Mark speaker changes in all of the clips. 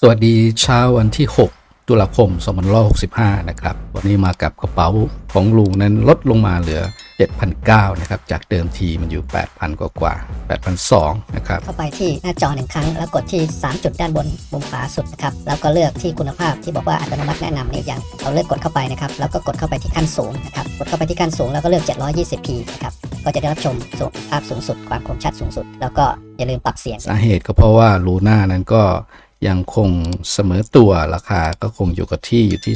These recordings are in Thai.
Speaker 1: สวัสดีเช้าวันที่ 6 ตุลาคม2565 นะครับ วันนี้มากับกระเป๋าของลุงนั้นลดลงมาเหลือ 7,900 นะครับ จากเดิมทีมันอยู่ 8,000 กว่ากว่า8,200นะครับ
Speaker 2: เข้าไปที่หน้าจอหนึ่งครั้ง แล้วกดที่ 3 จุดด้านบนมุมขวาสุดนะครับ แล้วก็เลือกที่คุณภาพที่บอกว่าอัตโนมัติแนะนำเนี่ยอย่างเราเลือกกดเข้าไปนะครับ แล้วก็กดเข้าไปที่ขั้นสูงนะครับ กดเข้าไปที่ขั้นสูงแล้วก็เลือก 720p นะครับ ก็จะได้รับชมสูงภาพสูงสุด ความคมชัดสูงสุด แล้วก็อย่าลืมปรับเสียง
Speaker 1: สาเหตุก็เพราะว่าลูน่านั้นก็ ยังคงเสมอตัวราคาก็คงอยู่กับที่อยู่ที่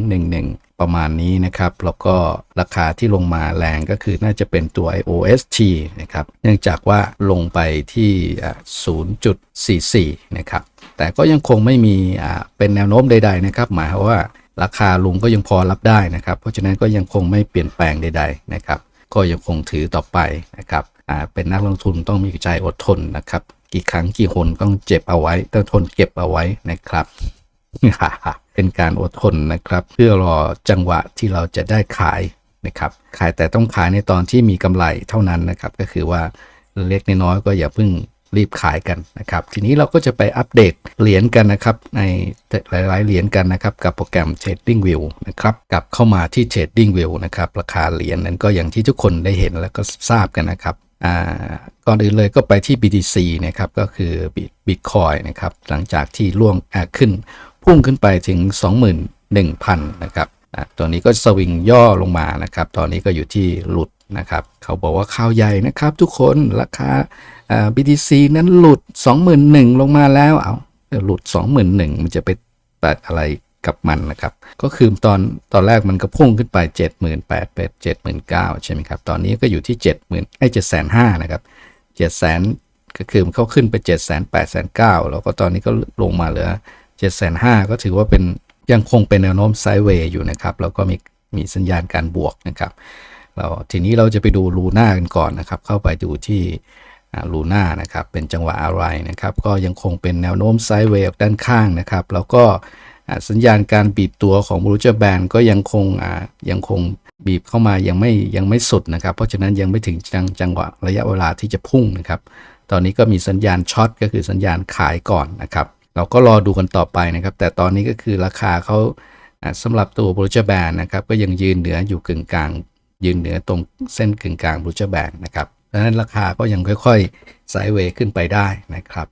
Speaker 1: 0.011 ประมาณนี้นะครับ แล้วก็ราคาที่ลงมาแรงก็คือน่าจะเป็นตัว OST นะครับ เนื่องจากว่าลงไปที่ 0.44 นะครับ แต่ก็ยังคงไม่มีเป็นแนวโน้มใด ๆ นะครับ หมายความว่าราคาลงก็ยังพอรับได้นะครับ เพราะฉะนั้นก็ยังคงไม่เปลี่ยนแปลงใด ๆ นะครับ ก็ยังคงถือต่อไปนะครับเป็นนักลงทุนต้องมีใจอดทนนะครับ กี่ครั้งกี่หนต้องเจ็บเอาไว้ ต้องทนเก็บเอาไว้นะครับเป็นการอดทนนะครับ เพื่อรอจังหวะที่เราจะได้ขายนะครับ ขายแต่ต้องขายในตอนที่มีกำไรเท่านั้นนะครับ ก็คือว่าเล็กน้อยก็อย่าเพิ่งรีบขายกันนะครับ ทีนี้เราก็จะไปอัปเดตเหรียญกันนะครับ ในหลายๆเหรียญกันนะครับ กับโปรแกรม Trading View นะครับกลับเข้ามาที่ Trading View นะครับ ราคาเหรียญนั้นก็อย่างที่ทุกคนได้เห็นแล้วก็ทราบกันนะครับ ก่อนอื่นเลยก็ไปที่ BTC นะครับก็คือ Bitcoin นะครับหลังจากที่ล่วงขึ้น พุ่งขึ้นไปถึง 21,000 นะครับตัวนี้ก็สวิงย่อลงมานะครับ ตอนนี้ก็อยู่ที่หลุดนะครับ เขาบอกว่าข่าวใหญ่นะครับทุกคนราคา BTC นั้นหลุด 21,000 ลงมาแล้วเอาหลุด 21,000 มันจะไปตัดอะไร กับมันนะครับ ก็คือตอนตอนแรกมันก็พุ่งขึ้นไป 78,000เป็น79,000 ใช่ไหมครับ ตอนนี้ก็อยู่ที่ 70,000ไอ้7,500นะครับ700,000 ก็คือมันเขาขึ้นไป 7 8 9 0 0แล้วก็ตอนนี้ก็ลงมาเหลือ 7 5 0 0 ก็ถือว่าเป็นยังคงเป็นแนวโน้มไซด์เวย์อยู่นะครับ แล้วก็มีมีสัญญาณการบวกนะครับเราทีนี้เราจะไปดูลูน่ากันก่อนนะครับ เข้าไปดูที่ลูน่านะครับ เป็นจังหวะอะไรนะครับ ก็ยังคงเป็นแนวโน้มไซด์เวย์ด้านข้างนะครับ แล้วก็ สัญญาณการบีบตัวของบรูเจอร์แบนก็ยังคงยังคงบีบเข้ามายังไม่ยังไม่สุดนะครับ เพราะฉะนั้นยังไม่ถึงจังจังหวะระยะเวลาที่จะพุ่งนะครับ ตอนนี้ก็มีสัญญาณช็อตก็คือสัญญาณขายก่อนนะครับ เราก็รอดูกันต่อไปนะครับ แต่ตอนนี้ก็คือราคาเขาอ่าสำหรับตัวบรูเจอร์แบนนะครับก็ยังยืนเหนืออยู่กึ่งกลาง ยืนเหนือตรงเส้นกึ่งกลางบรูเจอร์แบนนะครับดังนั้นราคาก็ยังค่อยๆไซด์เวย์ขึ้นไปได้นะครับ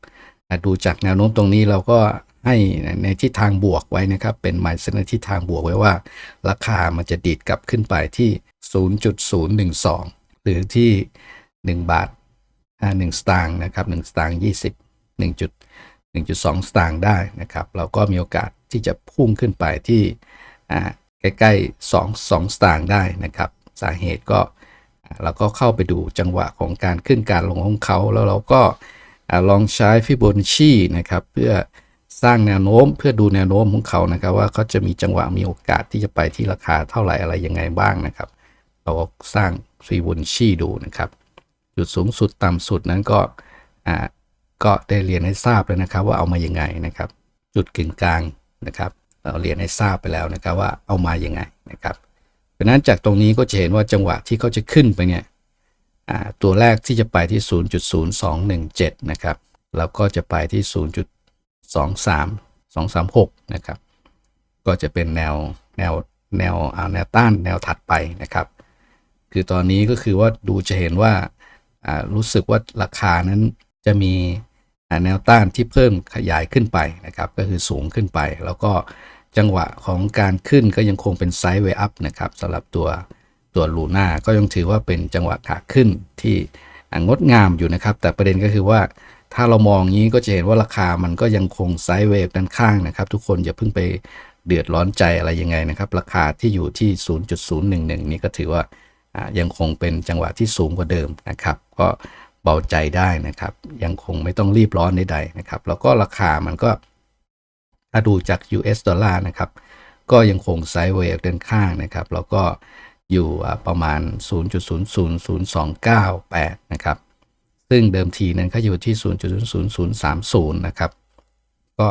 Speaker 1: ดูจากแนวโน้มตรงนี้เราก็ ให้ในทิศทางบวกไว้นะครับ เป็นหมายเส้นทิศทางบวกไว้ว่า ราคามันจะดีดกลับขึ้นไปที่ 0.012 หรือที่ 1 บาทอ่าหนึ่งสตางค์นะครับหนึ่งสตางค์ยี่สิบหนึ่งจุดหนึ่งจุดสองสตางค์ได้นะครับ เราก็มีโอกาสที่จะพุ่งขึ้นไปที่ใกล้ๆสองสตางค์ได้นะครับ สาเหตุก็เราก็เข้าไปดูจังหวะของการขึ้นการลงของเขา แล้วเราก็ลองใช้ฟิโบนัชชีนะครับ เพื่อ สร้างแนวโน้มเพื่อดูแนวโน้มของเขานะครับ ว่าเขาจะมีจังหวะมีโอกาสที่จะไปที่ราคาเท่าไหร่อะไรยังไงบ้างนะครับเราก็สร้างฟิโบนัชชีดูนะครับจุดสูงสุดต่ำสุดนั้นก็อ่าก็ได้เรียนให้ทราบแล้วนะครับ ว่าเอามายังไงนะครับ จุดกึ่งกลางนะครับ เราเรียนให้ทราบไปแล้วนะครับว่าเอามายังไงนะครับเพราะนั้นจากตรงนี้ก็จะเห็นว่าจังหวะที่เขาจะขึ้นไปเนี่ยอ่าตัวแรกที่จะไปที่ 0.0217 นะครับ แล้วก็จะไปที่ 2 3 236นะครับ ก็จะเป็นแนวแนวแนวอ่าแนวต้านแนวถัดไปนะครับ คือตอนนี้ก็คือว่าดูจะเห็นว่ารู้สึกว่าราคานั้นจะมีแนวต้านที่เพิ่มขยายขึ้นไปนะครับ ก็คือสูงขึ้นไป แล้วก็จังหวะของการขึ้นก็ยังคงเป็นไซด์เวย์อัพนะครับสำหรับตัวตัวลูน่าก็ยังถือว่าเป็นจังหวะขาขึ้นที่งดงามอยู่นะครับ แต่ประเด็นก็คือว่า ถ้าเรามองอย่างนี้ก็จะเห็นว่าราคามันก็ยังคงไซด์เวย์ด้านข้างนะครับ ทุกคนอย่าเพิ่งไปเดือดร้อนใจอะไรยังไงนะครับ ราคาที่อยู่ที่ 0.011 นี่ก็ถือว่ายังคงเป็นจังหวะที่สูงกว่าเดิมนะครับ ก็เบาใจได้นะครับ ยังคงไม่ต้องรีบร้อนใดๆนะครับ แล้วก็ราคามันก็ถ้าดูจาก US ดอลลาร์นะครับ ก็ยังคงไซด์เวย์ด้านข้างนะครับ แล้วก็อยู่ประมาณ 0.00028นะครับ ซึ่งเดิมทีนั้นเขาอยู่ที่0.00030 นะครับ ก็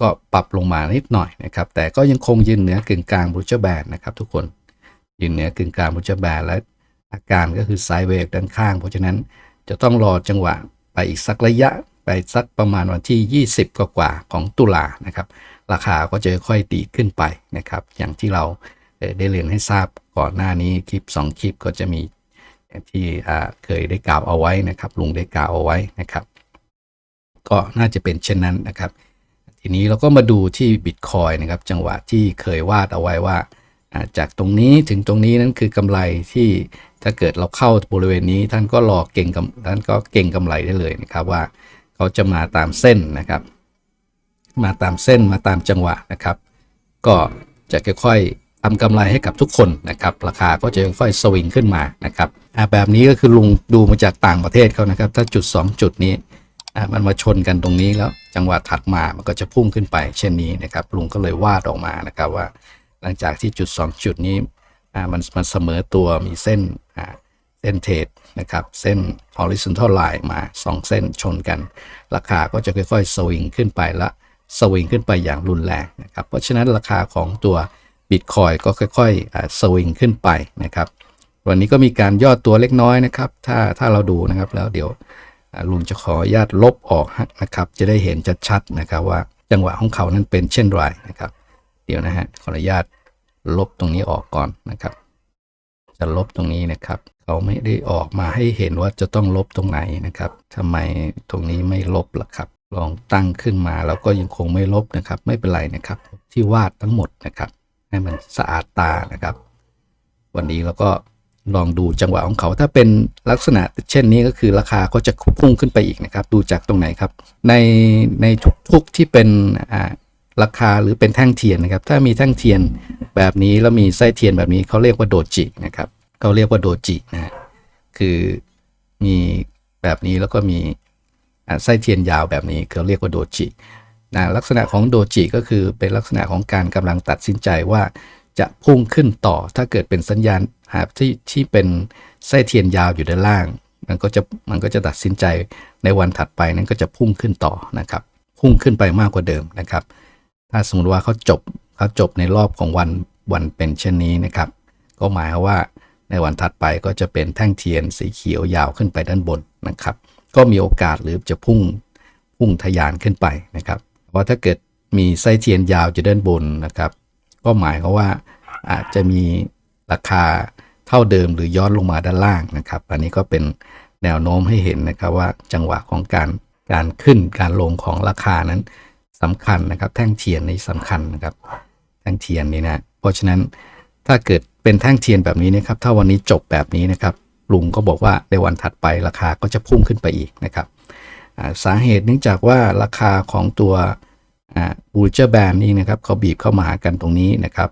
Speaker 1: ก็ปรับลงมานิดหน่อยนะครับ แต่ก็ยังคงยืนเหนือกึ่งกลางบูเจอร์แบนนะครับทุกคนยืนเหนือกึ่งกลางบูเจอร์แบนและอาการก็คือไซด์เวย์ด้านข้าง เพราะฉะนั้นจะต้องรอจังหวะไปอีกสักระยะไปสักประมาณวันที่ 20 กว่าๆของตุลานะครับ ราคาก็จะค่อยๆดีขึ้นไปนะครับ อย่างที่เราได้เรียนให้ทราบก่อนหน้านี้คลิป 2 คลิปก็จะมี อย่างที่เคยได้กล่าวเอาไว้นะครับ ลุงได้กล่าวเอาไว้นะครับ ก็น่าจะเป็นเช่นนั้นนะครับ ทีนี้เราก็มาดูที่บิตคอยนะครับ จังหวะที่เคยวาดเอาไว้ว่าจากตรงนี้ถึงตรงนี้นั้นคือกำไรที่ถ้าเกิดเราเข้าบริเวณนี้ ท่านก็รอเก่งกำท่านก็เก่งกำไรได้เลยนะครับว่าเขาจะมาตามเส้นนะครับ มาตามเส้นมาตามจังหวะนะครับ ก็จะค่อยๆ ทำกำไรให้กับทุกคนนะครับราคาก็จะค่อยสวิงขึ้นมานะครับแบบนี้ก็คือลุงดูมาจากต่างประเทศเขานะครับ ถ้าจุด 2 จุดนี้มันมาชนกันตรงนี้แล้วจังหวะถัดมามันก็จะพุ่งขึ้นไป เช่นนี้นะครับลุงก็เลยวาดออกมานะครับว่า หลังจากที่จุด 2 จุดนี้มันมันเสมอตัวมีเส้นเส้นเทรดนะครับเส้น horizontal line มา 2 เส้นชนกัน ราคาก็จะค่อยๆสวิงขึ้นไปละสวิงขึ้นไปอย่างรุนแรงนะครับเพราะฉะนั้นราคาของตัว Bitcoin ก็ค่อยๆสวิงขึ้นไปนะครับ วันนี้ก็มีการย่อตัวเล็กน้อยนะครับ ถ้าถ้าเราดูนะครับแล้วเดี๋ยวลุงจะขออนุญาตลบออกนะครับ จะได้เห็นชัดๆนะครับว่าจังหวะของเขานั้นเป็นเช่นไรนะครับ เดี๋ยวนะฮะขออนุญาตลบตรงนี้ออกก่อนนะครับ จะลบตรงนี้นะครับเขาไม่ได้ออกมาให้เห็นว่าจะต้องลบตรงไหนนะครับทำไมตรงนี้ไม่ลบล่ะครับ ลองตั้งขึ้นมาแล้วก็ยังคงไม่ลบนะครับ ไม่เป็นไรนะครับ ที่วาดทั้งหมดนะครับ ให้มันสะอาดตานะครับ วันนี้เราก็ลองดูจังหวะของเขาถ้าเป็นลักษณะเช่นนี้ก็คือราคาก็จะพุ่งขึ้นไปอีกนะครับ ดูจากตรงไหนครับ ในในทุกๆที่เป็นราคาหรือเป็นแท่งเทียนนะครับ ถ้ามีแท่งเทียนแบบนี้แล้วมีไส้เทียนแบบนี้เขาเรียกว่าโดจินะครับเขาเรียกว่าโดจินะคือมีแบบนี้แล้วก็มีไส้เทียนยาวแบบนี้เขาเรียกว่าโดจิ นะลักษณะของโดจิก็คือเป็นลักษณะของการกำลังตัดสินใจว่าจะพุ่งขึ้นต่อถ้าเกิดเป็นสัญญาณหาที่ที่เป็นไส้เทียนยาวอยู่ด้านล่าง มันก็จะมันก็จะตัดสินใจในวันถัดไปนั้นก็จะพุ่งขึ้นต่อนะครับ พุ่งขึ้นไปมากกว่าเดิมนะครับ ถ้าสมมติว่าเขาจบเขาจบในรอบของวันวันเป็นเช่นนี้นะครับ ก็หมายว่าในวันถัดไปก็จะเป็นแท่งเทียนสีเขียวยาวขึ้นไปด้านบนนะครับ ก็มีโอกาสหรือจะพุ่งพุ่งทะยานขึ้นไปนะครับ เพราะถ้าเกิดมีไส้เทียนยาวอยู่ด้านบนนะครับ ก็หมายควาว่าอาจจะมีราคาเท่าเดิมหรือย้อนลงมาด้านล่างนะครับ อันนี้ก็เป็นแนวโน้มให้เห็นนะครับว่าจังหวะของการการขึ้นการลงของราคานั้นสำคัญนะครับ แท่งเทียนนี้สำคัญนะครับแท่งเทียนนี้นะเพราะฉะนั้นถ้าเกิดเป็นแท่งเทียนแบบนี้นะครับ ถ้าวันนี้จบแบบนี้นะครับลุงก็บอกว่าในวันถัดไปราคาก็จะพุ่งขึ้นไปอีกนะครับ สาเหตุเนื่องจากว่าราคาของตัวบูเจอร์แบนนี่นะครับเขาบีบเข้ามาหากันตรงนี้นะครับ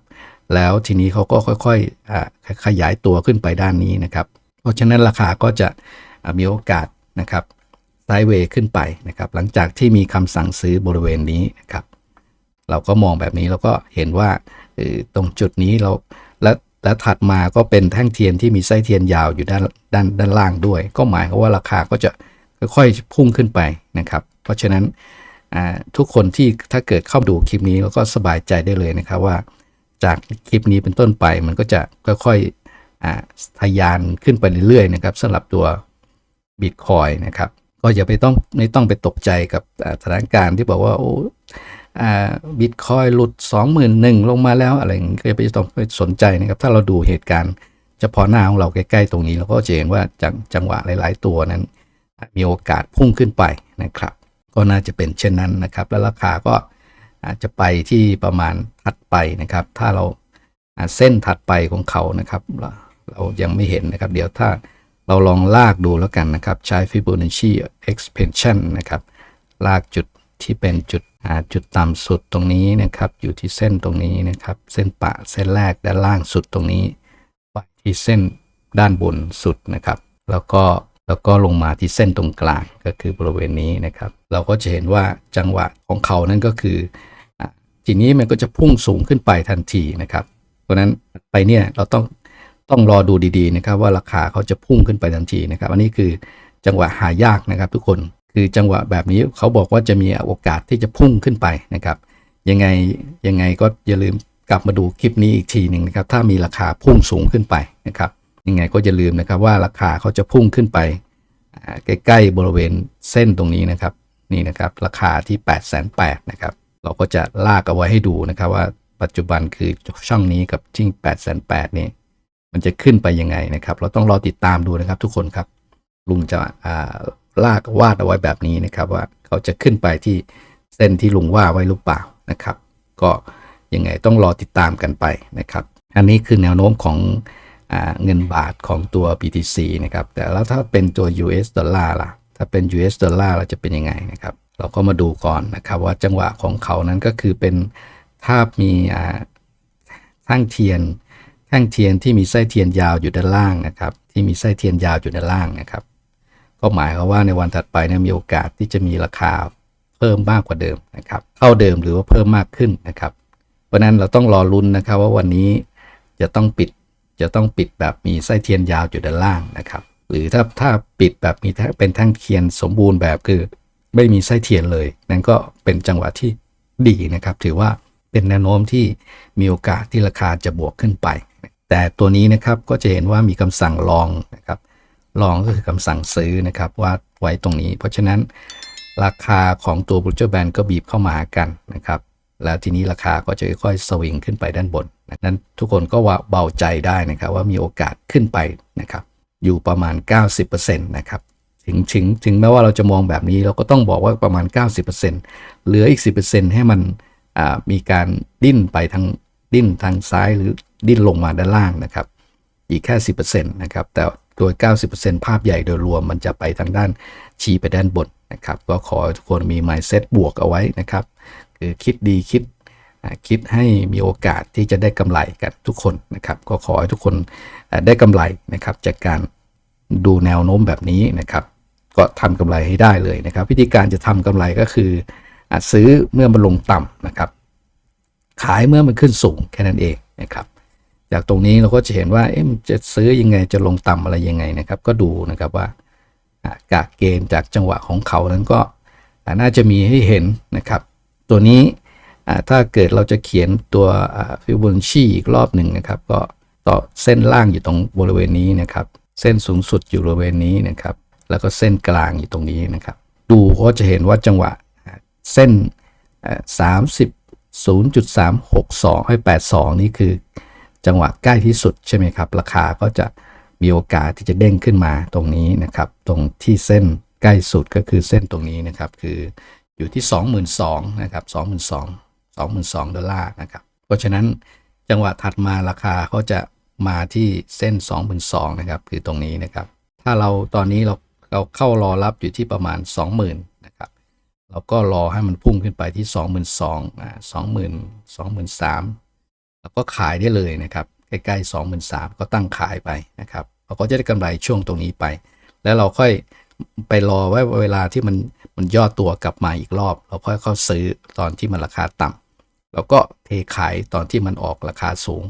Speaker 1: แล้วทีนี้เขาก็ค่อยๆขยายตัวขึ้นไปด้านนี้นะครับ เพราะฉะนั้นราคาก็จะมีโอกาสนะครับไซด์เวย์ขึ้นไปนะครับ หลังจากที่มีคำสั่งซื้อบริเวณนี้นะครับ เราก็มองแบบนี้เราก็เห็นว่าตรงจุดนี้เราและและถัดมาก็เป็นแท่งเทียนที่มีไส้เทียนยาวอยู่ด้านด้านด้านล่างด้วย ก็หมายความว่าราคาก็จะ ค่อยๆพุ่งขึ้นไปนะครับ เพราะฉะนั้นทุกคนที่ถ้าเกิดเข้าดูคลิปนี้แล้วก็สบายใจได้เลยนะครับว่า จากคลิปนี้เป็นต้นไปมันก็จะค่อยๆทะยานขึ้นไปเรื่อยๆนะครับสำหรับตัว Bitcoin นะครับ ก็อย่าไปต้องไม่ต้องไปตกใจกับสถานการณ์ที่บอกว่าโอ้บิตคอยหลุด 21,000 ลงมาแล้วอะไรอย่างนี้ก็อย่าไปต้องไปสนใจนะครับ ถ้าเราดูเหตุการณ์เฉพาะหน้าของเราใกล้ๆตรงนี้เราก็จะเห็นว่าจังจังหวะหลาย ๆ ตัวนั้น มีโอกาสพุ่งขึ้นไปนะครับ ก็น่าจะเป็นเช่นนั้นนะครับ แล้วราคาก็อาจจะไปที่ประมาณถัดไปนะครับ ถ้าเราเส้นถัดไปของเขานะครับเราเรายังไม่เห็นนะครับ เดี๋ยวถ้าเราลองลากดูแล้วกันนะครับ ใช้ Fibonacci expansion นะครับ ลากจุดที่เป็นจุดจุดต่ำสุดตรงนี้นะครับ อยู่ที่เส้นตรงนี้นะครับ เส้นปะเส้นแรกด้านล่างสุดตรงนี้ไปที่เส้นด้านบนสุดนะครับ แล้วก็ แล้วก็ลงมาที่เส้นตรงกลางก็คือบริเวณนี้นะครับ เราก็จะเห็นว่าจังหวะของเขานั่นก็คือทีนี้มันก็จะพุ่งสูงขึ้นไปทันทีนะครับ เพราะนั้นไปเนี่ยเราต้องต้องรอดูดีๆนะครับ ว่าราคาเขาจะพุ่งขึ้นไปทันทีนะครับ อันนี้คือจังหวะหายากนะครับ ทุกคนคือจังหวะแบบนี้เขาบอกว่าจะมีโอกาสที่จะพุ่งขึ้นไปนะครับ ยังไงยังไงก็อย่าลืมกลับมาดูคลิปนี้อีกทีหนึ่งนะครับ ถ้ามีราคาพุ่งสูงขึ้นไปนะครับ ยังไงก็อย่าลืมนะครับว่าราคาเขาจะพุ่งขึ้นไปใกล้ๆบริเวณเส้นตรงนี้นะครับนี่นะครับราคาที่8ปดแสนแนะครับเราก็จะลากเอาไว้ให้ดูนะครับว่าปัจจุบันคือช่องนี้กับชิ่ง8ปดแสนแนี่มันจะขึ้นไปยังไงนะครับ เราต้องรอติดตามดูนะครับทุกคนครับลุงจะาลากวาดเอาไว้แบบนี้นะครับ ว่าเขาจะขึ้นไปที่เส้นที่ลุงว่าไว้หรือเปล่านะครับ ก็ยังไงต้องรอติดตามกันไปนะครับ อันนี้คือแนวโน้มของ เงินบาทของตัว BTC นะครับ แต่แล้วถ้าเป็นตัว US ดอลลาร์ล่ะ ถ้าเป็น US ดอลลาร์เราจะเป็นยังไงนะครับ เราก็มาดูก่อนนะครับว่าจังหวะของเขานั้นก็คือเป็นถ้ามีอ่าแท่งเทียนแท่งเทียนที่มีไส้เทียนยาวอยู่ด้านล่างนะครับ ที่มีไส้เทียนยาวอยู่ด้านล่างนะครับ ก็หมายความว่าในวันถัดไปเนี่ยมีโอกาสที่จะมีราคาเพิ่มมากกว่าเดิมนะครับ เท่าเดิมหรือว่าเพิ่มมากขึ้นนะครับ เพราะฉะนั้นเราต้องรอลุ้นนะครับว่าวันนี้จะต้องปิด จะต้องปิดแบบมีไส้เทียนยาวอยู่ด้านล่างนะครับ หรือถ้าถ้าปิดแบบมีแท่งเป็นแท่งเทียนสมบูรณ์แบบคือ ไม่มีไส้เทียนเลย นั่นก็เป็นจังหวะที่ดีนะครับ ถือว่าเป็นแนวโน้มที่มีโอกาสที่ราคาจะบวกขึ้นไป แต่ตัวนี้นะครับก็จะเห็นว่ามีคำสั่งลองนะครับลองก็คือคำสั่งซื้อนะครับว่าไว้ตรงนี้ เพราะฉะนั้นราคาของตัวบูเจอร์แบนก็บีบเข้ามาหากันนะครับ แล้วทีนี้ราคาก็จะค่อยๆสวิงขึ้นไปด้านบน นั้นทุกคนก็ว่าเบาใจได้นะครับว่ามีโอกาสขึ้นไปนะครับ อยู่ประมาณ 90%นะครับถึงถึงถึงแม้ว่าเราจะมองแบบนี้เราก็ต้องบอกว่าประมาณ 90%เหลืออีก 10%ให้มันมีการดิ้นไปทางดิ้นทางซ้ายหรือดิ้นลงมาด้านล่างนะครับ อีกแค่ 10%นะครับ แต่โดย 90%ภาพใหญ่โดยรวมมันจะไปทางด้านชี้ไปด้านบนนะครับ ก็ขอทุกคนมี mindset บวกเอาไว้นะครับ คือคิดดีคิด คิดให้มีโอกาสที่จะได้กำไรกันทุกคนนะครับก็ขอให้ทุกคนได้กำไรนะครับจากการดูแนวโน้มแบบนี้นะครับ ก็ทำกำไรให้ได้เลยนะครับ วิธีการจะทำกำไรก็คือซื้อเมื่อมันลงต่ำนะครับ ขายเมื่อมันขึ้นสูงแค่นั้นเองนะครับจากตรงนี้เราก็จะเห็นว่าเอ๊ะมันจะซื้อยังไงจะลงต่ำอะไรยังไงนะครับ ก็ดูนะครับว่าอ่ากเกณฑ์จากจังหวะของเขานั้นก็น่าจะมีให้เห็นนะครับ ตัวนี้ ถ้าเกิดเราจะเขียนตัวฟิวบนชีอีกรอบหนึ่งนะครับ ก็ต่อเส้นล่างอยู่ตรงบริเวณนี้นะครับ เส้นสูงสุดอยู่บริเวณนี้นะครับ แล้วก็เส้นกลางอยู่ตรงนี้นะครับ ดูก็จะเห็นว่าจังหวะเส้นสามสิบศูนย์จุดสามหกสองให้แปดสองนี่คือ จังหวะใกล้ที่สุดใช่ไหมครับ ราคาก็จะมีโอกาสที่จะเด้งขึ้นมาตรงนี้นะครับ ตรงที่เส้นใกล้สุดก็คือเส้นตรงนี้นะครับ คืออยู่ที่ 22,000นะครับ22,000 22,000 ดอลลาร์นะครับ เพราะฉะนั้นจังหวะถัดมาราคาเขาจะมาที่เส้น 22,000นะครับ คือตรงนี้นะครับ ถ้าเราตอนนี้เราเราเข้ารอรับอยู่ที่ประมาณ 20,000นะครับ เราก็รอให้มันพุ่งขึ้นไปที่ 22,000อ่า20,000 23,000แล้วก็ขายได้เลยนะครับใกล้ๆ23,000ก็ตั้งขายไปนะครับเราก็จะได้กำไรช่วงตรงนี้ไป แล้วเราค่อยไปรอไว้เวลาที่มันมันย่อตัวกลับมาอีกรอบ เราค่อยเข้าซื้อตอนที่มันราคาต่ำ แล้วก็เทขายตอนที่มันออกราคาสูง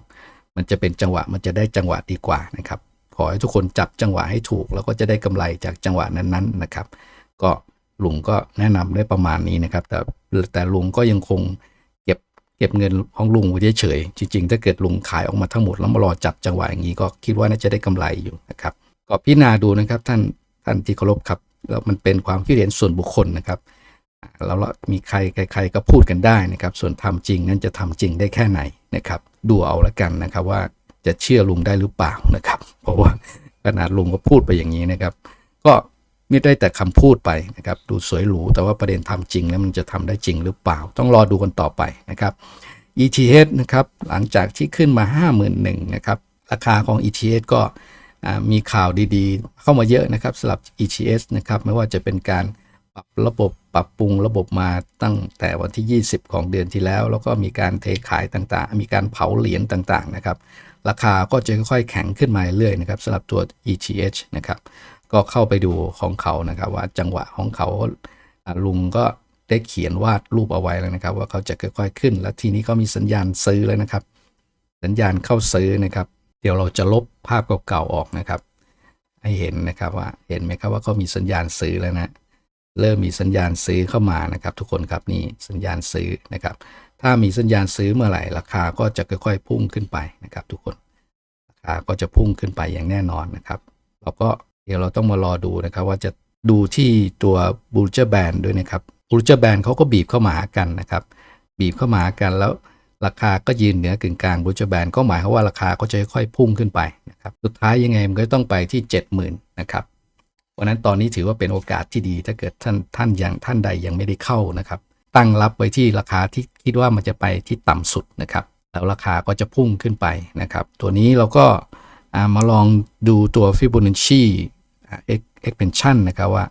Speaker 1: มันจะเป็นจังหวะมันจะได้จังหวะดีกว่านะครับ ขอให้ทุกคนจับจังหวะให้ถูก แล้วก็จะได้กำไรจากจังหวะนั้นๆนะครับ ก็ลุงก็แนะนำได้ประมาณนี้นะครับ แต่แต่ลุงก็ยังคงเก็บเก็บเงินของลุงไว้เฉยๆจริง ๆ ถ้าเกิดลุงขายออกมาทั้งหมดแล้วมารอจับจังหวะอย่างนี้ก็คิดว่าน่าจะได้กำไรอยู่นะครับ ก็พิจารณาดูนะครับท่านท่านที่เคารพครับแล้วมันเป็นความคิดเห็นส่วนบุคคลนะครับ แล้วมีใครใคร ๆ ก็พูดกันได้นะครับ ส่วนทำจริงนั้นจะทำจริงได้แค่ไหนนะครับ ดูเอาละกันนะครับว่าจะเชื่อลุงได้หรือเปล่านะครับ เพราะว่าขนาดลุงก็พูดไปอย่างนี้นะครับ ก็ไม่ได้แต่คำพูดไปนะครับ ดูสวยหรูแต่ว่าประเด็นทำจริงแล้วมันจะทำได้จริงหรือเปล่า ต้องรอดูกันต่อไปนะครับ ETH นะครับหลังจากที่ขึ้นมา 51,000นะครับราคาของ ETH ก็มีข่าวดีๆ เข้ามาเยอะนะครับสำหรับ ETH นะครับไม่ว่าจะเป็นการปรับระบบ ปรับปรุงระบบมาตั้งแต่วันที่ 20 ของเดือนที่แล้ว แล้วก็มีการเทขายต่างๆ มีการเผาเหรียญต่างๆนะครับราคาก็จะค่อยๆแข็งขึ้นมาเรื่อยๆนะครับสำหรับตัว ETH นะครับก็เข้าไปดูของเขานะครับว่าจังหวะของเขาลุงก็ได้เขียนวาดรูปเอาไว้แล้วนะครับ ว่าเขาจะค่อยๆขึ้น แล้วทีนี้เขามีสัญญาณซื้อแล้วนะครับ สัญญาณเข้าซื้อนะครับ เดี๋ยวเราจะลบภาพเก่าๆออกนะครับ ให้เห็นนะครับว่าเห็นไหมครับว่าเขามีสัญญาณซื้อแล้วนะ เริ่มมีสัญญาณซื้อเข้ามานะครับ ทุกคนครับนี่สัญญาณซื้อนะครับ ถ้ามีสัญญาณซื้อเมื่อไหร่ราคาก็จะค่อยๆพุ่งขึ้นไปนะครับ ทุกคนราคาก็จะพุ่งขึ้นไปอย่างแน่นอนนะครับ เราก็เดี๋ยวเราต้องมารอดูนะครับ ว่าจะดูที่ตัวบูลเจอร์แบนด้วยนะครับบูลเจอร์แบนเขาก็บีบเข้ามาหากันนะครับ บีบเข้ามาหากันแล้วราคาก็ยืนเหนือกึ่งกลางบูลเจอร์แบนก็หมายความว่าราคาก็จะค่อยๆพุ่งขึ้นไปนะครับ สุดท้ายยังไงมันก็ต้องไปที่ 70,000นะครับ เพราะนั้นตอนนี้ถือว่าเป็นโอกาสที่ดี ถ้าเกิดท่านท่านยังท่านใดยังไม่ได้เข้านะครับ ตั้งรับไว้ที่ราคาที่คิดว่ามันจะไปที่ต่ำสุดนะครับ แล้วราคาก็จะพุ่งขึ้นไปนะครับ ตัวนี้เราก็ามาลองดูตัว Fibonacci อ่า expansion นะครับว่า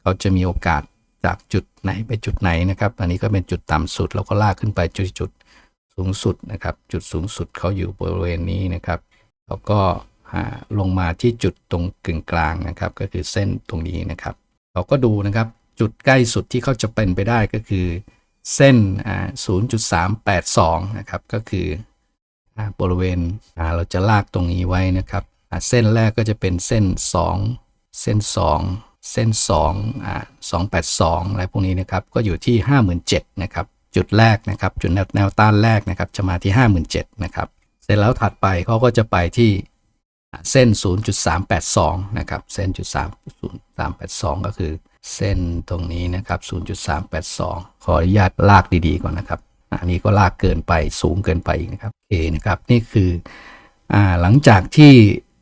Speaker 1: เขาจะมีโอกาสจากจุดไหนไปจุดไหนนะครับ อันนี้ก็เป็นจุดต่ำสุดแล้วก็ลากขึ้นไปจุดจุดสูงสุดนะครับ จุดสูงสุดเขาอยู่บริเวณนี้นะครับ แล้วก็ ลงมาที่จุดตรงกึ่งกลางนะครับ ก็คือเส้นตรงนี้นะครับ เราก็ดูนะครับจุดใกล้สุดที่เขาจะเป็นไปได้ก็คือ เส้นอ่า0.382 นะครับ ก็คืออบริเวณเราจะลากตรงนี้ไว้นะครับ เส้นแรกก็จะเป็นเส้น 2 เส้น 2 เส้น2อ่า282 อะไรพวกนี้นะครับ ก็อยู่ที่ 57,000นะครับ จุดแรกนะครับ จุดแนวแนวต้านแรกนะครับ จะมาที่ 57,000นะครับ เสร็จแล้วถัดไปเขาก็จะไปที่ เส้น 0.382 นะครับ เส้นจุด3.382 ก็คือเส้นตรงนี้นะครับ 0.382 ขออนุญาตลากดีๆก่อนนะครับ อันนี้ก็ลากเกินไป สูงเกินไปนะครับโอเคนะครับ นี่คืออหลังจากที่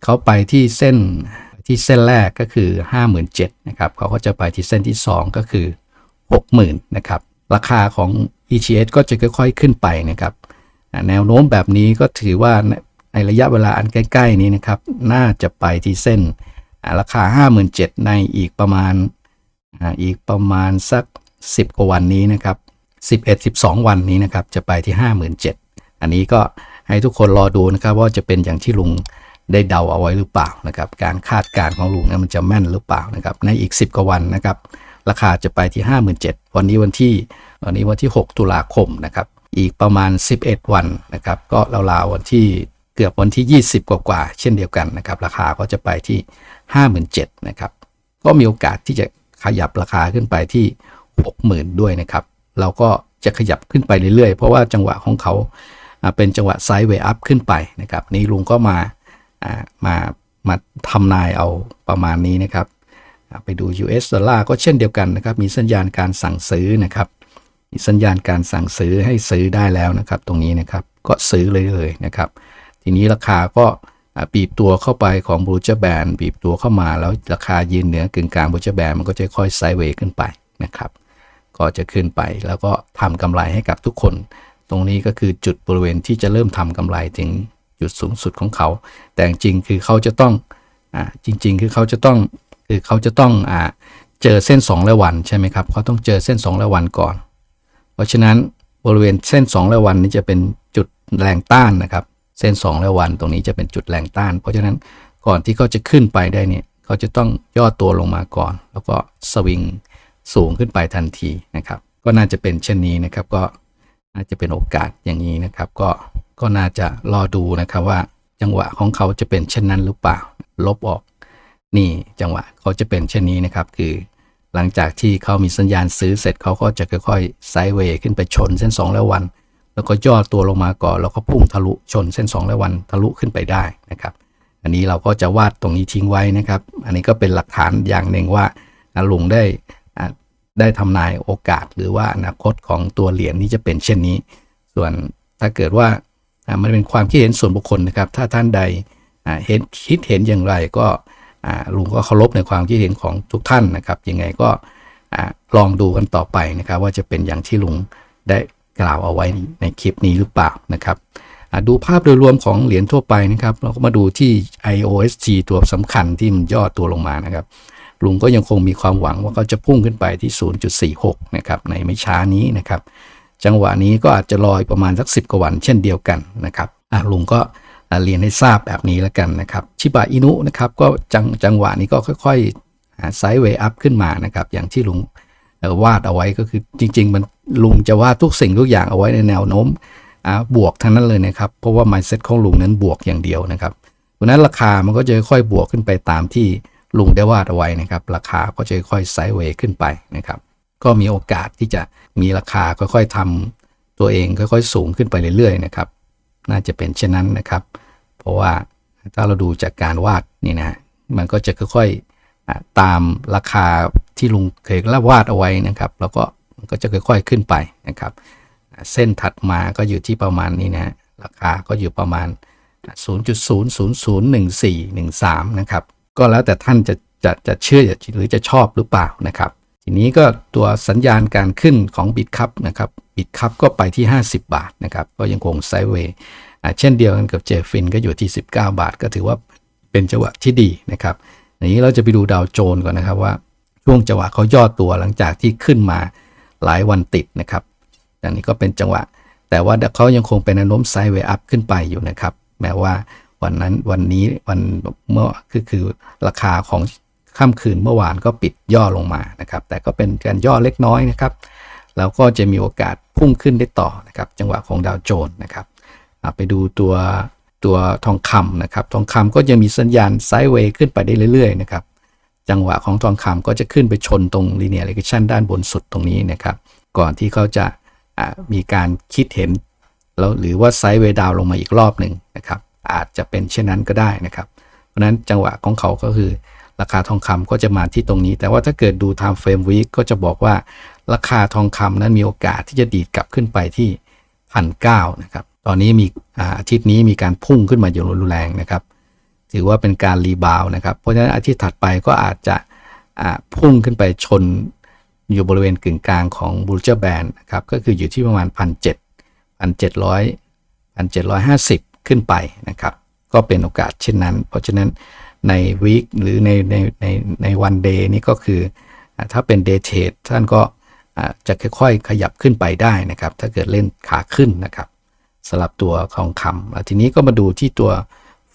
Speaker 1: เขาไปที่เส้นที่เส้นแรกก็คือ 57,000นะครับ เขาก็จะไปที่เส้นที่ 2 ก็คือ 60,000นะครับ ราคาของ ETH ก็จะค่อยๆขึ้นไปนะครับ แนวโน้มแบบนี้ก็ถือว่า ในระยะเวลาอันใกล้ๆนี้นะครับ น่าจะไปที่เส้นอ่าราคา 57,000ในอีกประมาณอีกประมาณสัก 10 กว่าวันนี้นะครับ 11 12 วันนี้นะครับ จะไปที่ 57,000 อันนี้ก็ให้ทุกคนรอดูนะครับ ว่าจะเป็นอย่างที่ลุงได้เดาเอาไว้หรือเปล่านะครับ การคาดการณ์ของลุงเนี่ยมันจะแม่นหรือเปล่านะครับ ในอีก 10 กว่าวันนะครับ ราคาจะไปที่ 57,000 วันนี้วันที่วันนี้วันที่ 6 ตุลาคมนะครับ อีกประมาณ 11 วันนะครับ ก็ราวๆวันที่ เกือบวันที่ 20กว่ากว่าๆเช่นเดียวกันนะครับ ราคาก็จะไปที่ 57,000นะครับ ก็มีโอกาสที่จะขยับราคาขึ้นไปที่ 60,000 ด้วยนะครับ เราก็จะขยับขึ้นไปเรื่อยๆ เพราะว่าจังหวะของเขาเป็นจังหวะไซด์เวย์อัพขึ้นไปนะครับ นี่ลุงก็มามามาทำนายเอาประมาณนี้นะครับ ไปดู US ดอลลาร์ก็เช่นเดียวกันนะครับ มีสัญญาณการสั่งซื้อนะครับมีสัญญาณการสั่งซื้อให้ซื้อได้แล้วนะครับ ตรงนี้นะครับก็ซื้อเลยเลยนะครับ ทีนี้ราคาก็บีบตัวเข้าไปของบูจแบนบีบตัวเข้ามาแล้วราคายืนเหนือกึ่งกลางบูจแบนมันก็จะค่อยไซด์เวย์ขึ้นไปนะครับ ก็จะขึ้นไปแล้วก็ทำกำไรให้กับทุกคน ตรงนี้ก็คือจุดบริเวณที่จะเริ่มทำกำไรถึงจุดสูงสุดของเขา แต่จริงคือเขาจะต้องอ่าจริง ๆ คือเขาจะต้องคือเขาจะต้องอ่าเจอเส้น2และวันใช่ไหมครับเขาต้องเจอเส้น2และวันก่อน เพราะฉะนั้นบริเวณเส้น2และวันนี้จะเป็นจุดแรงต้านนะครับ เส้น 2 และวันตรงนี้จะเป็นจุดแรงต้าน เพราะฉะนั้นก่อนที่เขาจะขึ้นไปได้เนี่ยเขาจะต้องย่อตัวลงมาก่อน แล้วก็สวิงสูงขึ้นไปทันทีนะครับ ก็น่าจะเป็นเช่นนี้นะครับ ก็น่าจะเป็นโอกาสอย่างนี้นะครับ ก็ก็น่าจะรอดูนะครับว่าจังหวะของเขาจะเป็นเช่นนั้นหรือเปล่า ลบออก นี่จังหวะเขาจะเป็นเช่นนี้นะครับ คือ หลังจากที่เขามีสัญญาณซื้อเสร็จเขาก็จะค่อยๆไซด์เวย์ขึ้นไปชนเส้น 2 และวัน แล้วก็ย่อตัวลงมาก่อนแล้วก็พุ่งทะลุชนเส้น2และวันทะลุขึ้นไปได้นะครับ อันนี้เราก็จะวาดตรงนี้ทิ้งไว้นะครับ อันนี้ก็เป็นหลักฐานอย่างหนึ่งว่าลุงได้ได้ทำนายโอกาสหรือว่าอนาคตของตัวเหรียญนี้จะเป็นเช่นนี้ ส่วนถ้าเกิดว่ามันเป็นความคิดเห็นส่วนบุคคลนะครับ ถ้าท่านใดเห็นคิดเห็นอย่างไรก็ลุงก็เคารพในความคิดเห็นของทุกท่านนะครับยังไงก็อลองดูกันต่อไปนะครับ ว่าจะเป็นอย่างที่ลุงได้ กล่าวเอาไว้ในคลิปนี้หรือเปล่านะครับดูภาพโดยรวมของเหรียญทั่วไปนะครับ เราก็มาดูที่ IOST ตัวสำคัญที่มันย่อตัวลงมานะครับลุงก็ยังคงมีความหวังว่าเขาจะพุ่งขึ้นไปที่ 0.46 นะครับในไม่ช้านี้นะครับ จังหวะนี้ก็อาจจะลอยประมาณสัก 10 กว่าวันเช่นเดียวกันนะครับลุงก็เรียนให้ทราบแบบนี้แล้วกันนะครับ ชิบะอินุนะครับก็จังจังหวะนี้ก็ค่อยๆไซด์เวย์อัพขึ้นมานะครับ อย่างที่ลุงวาดเอาไว้ก็คือจริง ๆ มัน ลุงจะวาดทุกสิ่งทุกอย่างเอาไว้ในแนวโน้มอ่าบวกทั้งนั้นเลยนะครับ เพราะว่า mindset ของลุงนั้นบวกอย่างเดียวนะครับเพราะฉะนั้นราคามันก็จะค่อยบวกขึ้นไปตามที่ลุงได้วาดเอาไว้นะครับ ราคาก็จะค่อยไซด์เวย์ขึ้นไปนะครับ ก็มีโอกาสที่จะมีราคาค่อยๆทำตัวเองค่อยๆ สูงขึ้นไปเรื่อยๆนะครับ น่าจะเป็นเช่นนั้นนะครับ เพราะว่าถ้าเราดูจากการวาดนี่นะมันก็จะค่อยๆตามราคาที่ลุงเคยล่าวาดเอาไว้นะครับ แล้วก็ ก็จะค่อยๆขึ้นไปนะครับ เส้นถัดมาก็อยู่ที่ประมาณนี้นะราคาก็อยู่ประมาณ 0.0001413 นะครับ ก็แล้วแต่ท่านจะจะจะเชื่อหรือจะชอบหรือเปล่านะครับ ทีนี้ก็ตัวสัญญาณการขึ้นของบิตคัพนะครับบิตคัพก็ไปที่ 50 บาทนะครับ ก็ยังคงไซด์เวย์เช่นเดียวกันกับเจฟินก็อยู่ที่ 19 บาท ก็ถือว่าเป็นจังหวะที่ดีนะครับทีนี้เราจะไปดูดาวโจนส์ก่อนนะครับว่าช่วงจังหวะเขาย่อตัวหลังจากที่ขึ้นมา หลายวันติดนะครับอันนี้ก็เป็นจังหวะ แต่ว่าเขายังคงเป็นแนวโน้มไซด์เวย์อัพขึ้นไปอยู่นะครับ แม้ว่าวันนั้นวันนี้วันเมื่อคือคือราคาของค่ำคืนเมื่อวานก็ปิดย่อลงมานะครับ แต่ก็เป็นการย่อเล็กน้อยนะครับ แล้วก็จะมีโอกาสพุ่งขึ้นได้ต่อนะครับ จังหวะของดาวโจนส์นะครับไปดูตัวตัวทองคำนะครับ ทองคำก็ยังมีสัญญาณไซด์เวย์ขึ้นไปได้เรื่อยๆนะครับ จังหวะของทองคำก็จะขึ้นไปชนตรง linear regression ด้านบนสุดตรงนี้นะครับ ก่อนที่เขาจะะมีการคิดเห็นแล้วหรือว่าไซด์เวดาวลงมาอีกรอบหนึ่งนะครับ อาจจะเป็นเช่นนั้นก็ได้นะครับ เพราะฉะนั้นจังหวะของเขาก็คือ ราคาทองคำก็จะมาที่ตรงนี้ แต่ว่าถ้าเกิดดู time frame week ก็จะบอกว่าราคาทองคำนั้นมีโอกาสที่จะดีดกลับขึ้นไปที่พันเนะครับ ตอนนี้มีอาทิตย์นี้มีการพุ่งขึ้นมาอย่างรุนแรงนะครับ ถือว่าเป็นการรีบาวด์นะครับ เพราะฉะนั้นอาทิตย์ถัดไปก็อาจจะพุ่งขึ้นไปชนอยู่บริเวณกึ่งกลางของบูลเจอร์แบนนะครับ ก็คืออยู่ที่ประมาณพันเจ็ดพันเจ็ดร้อยพันเจ็ดร้อยห้าสิบขึ้นไปนะครับ ก็เป็นโอกาสเช่นนั้น เพราะฉะนั้นในวีคหรือในในในในวันเดย์นี่ก็คือ ถ้าเป็นเดย์เทรดท่านก็จะค่อยๆ ขยับขึ้นไปได้นะครับ ถ้าเกิดเล่นขาขึ้นนะครับสำหรับตัวทองคำทีนี้ก็มาดูที่ตัว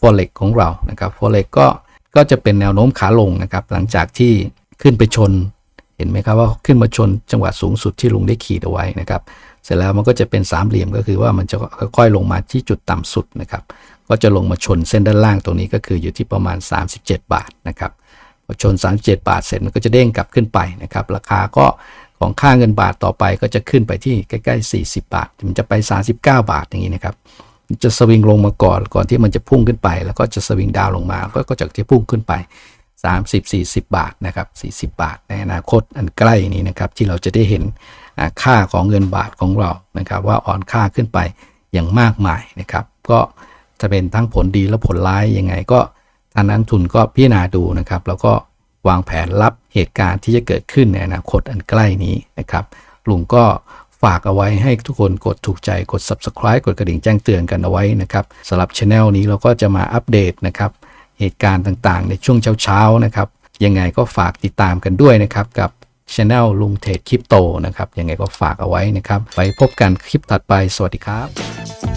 Speaker 1: forex ของเรานะครับ forex ก็ก็จะเป็นแนวโน้มขาลงนะครับ หลังจากที่ขึ้นไปชนเห็นไหมครับว่าขึ้นมาชนจังหวะสูงสุดที่ลุงได้ขีดเอาไว้นะครับ เสร็จแล้วมันก็จะเป็นสามเหลี่ยมก็คือว่ามันจะค่อยๆลงมาที่จุดต่ำสุดนะครับ ก็จะลงมาชนเส้นด้านล่างตรงนี้ก็คืออยู่ที่ประมาณ 37 บาทนะครับพอชน 37 บาทเสร็จมันก็จะเด้งกลับขึ้นไปนะครับ ราคาก็ของค่าเงินบาทต่อไปก็จะขึ้นไปที่ใกล้ๆ 40 บาท มันจะไป 39 บาทอย่างนี้นะครับ จะสวิงลงมาก่อนก่อนที่มันจะพุ่งขึ้นไป แล้วก็จะสวิงดาวลงมาก็ก็จะที่พุ่งขึ้นไป 30 40 บาทนะครับ40 บาท ในอนาคตอันใกล้นี้นะครับที่เราจะได้เห็นค่าของเงินบาทของเรานะครับว่าอ่อนค่าขึ้นไปอย่างมากมายนะครับ ก็จะเป็นทั้งผลดีและผลร้ายยังไงก็ทางนักทุนก็พิจารณาดูนะครับ แล้วก็วางแผนรับเหตุการณ์ที่จะเกิดขึ้นในอนาคตอันใกล้นี้นะครับลุงก็ ฝากเอาไว้ให้ทุกคนกดถูกใจกด subscribe กดกระดิ่งแจ้งเตือนกันเอาไว้นะครับสำหรับช anel นี้เราก็จะมาอัปเดตนะครับเหตุการณ์ต่างๆ ในช่วงเช้าๆนะครับยังไงก็ฝากติดตามกันด้วยนะครับกับช anel ลุงเทรดคริปโตนะครับยังไงก็ฝากเอาไว้นะครับไว้พบกันคลิปถัดไปสวัสดีครับ